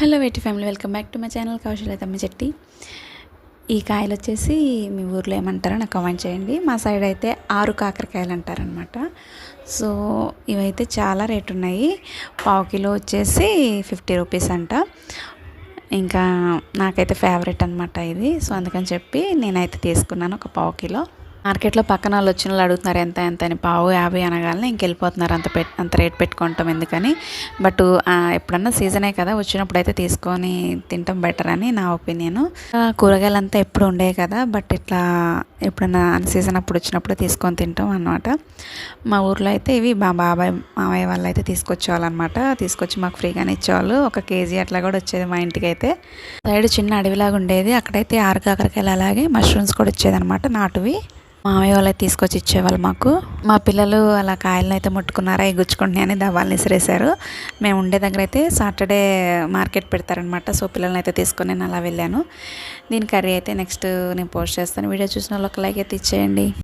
Hello weighty family welcome back to my channel కౌశల్యతమ్మ చెట్టి. ఈ కాయలు వచ్చేసి మీ ఊర్లో ఏమంటారో నాకు కమెంట్ చేయండి. మా సైడ్ అయితే ఆరు కాకరకాయలు అంటారనమాట సో ఇవైతే చాలా రేటు ఉన్నాయి. పావు కిలో వచ్చేసి ఫిఫ్టీ రూపీస్ అంట. ఇంకా నాకైతే ఫేవరెట్ అనమాట ఇది. సో అందుకని చెప్పి నేనైతే తీసుకున్నాను ఒక పావు కిలో. మార్కెట్లో పక్కన వాళ్ళు వచ్చిన వాళ్ళు అడుగుతున్నారు ఎంత ఎంత? అని. పావు యాభై అనగానే ఇంకెళ్ళిపోతున్నారు అంత పెట్ అంత రేట్ పెట్టుకుంటాం ఎందుకని? బట్ ఎప్పుడన్నా సీజనే కదా వచ్చినప్పుడు అయితే తీసుకొని తింటాం బెటర్ అని నా ఒపీనియన్. కూరగాయలు అంతా ఎప్పుడు ఉండే కదా బట్ ఇట్లా ఎప్పుడన్నా సీజన్ అప్పుడు వచ్చినప్పుడు తీసుకొని తింటాం అనమాట మా ఊర్లో అయితే ఇవి మా బాబాయ్ మామయ్య వాళ్ళు అయితే తీసుకొచ్చేవాళ్ళనమాట. తీసుకొచ్చి మాకు ఫ్రీగానే ఇచ్చేవాళ్ళు. ఒక కేజీ అట్లా కూడా వచ్చేది మా ఇంటికి అయితే. సైడ్ చిన్న అడవిలాగా ఉండేది. అక్కడైతే ఆరు కాకరకాయలు అలాగే మష్రూమ్స్ కూడా వచ్చేదనమాట నాటువి. మామయ్య వాళ్ళకి తీసుకొచ్చి ఇచ్చేవాళ్ళు మాకు. మా పిల్లలు అలా కాయలను అయితే ముట్టుకున్నారా అవి గుచ్చుకుంటున్నాయని దవ్వాలని విసిరేశారు మేము ఉండే దగ్గర అయితే సాటర్డే మార్కెట్ పెడతారనమాట సో పిల్లల్ని అయితే తీసుకొని నేను అలా వెళ్ళాను. దీని కర్రీ అయితే నెక్స్ట్ నేను పోస్ట్ చేస్తాను. వీడియో చూసిన వాళ్ళు ఒక లైక్ అయితే ఇచ్చేయండి.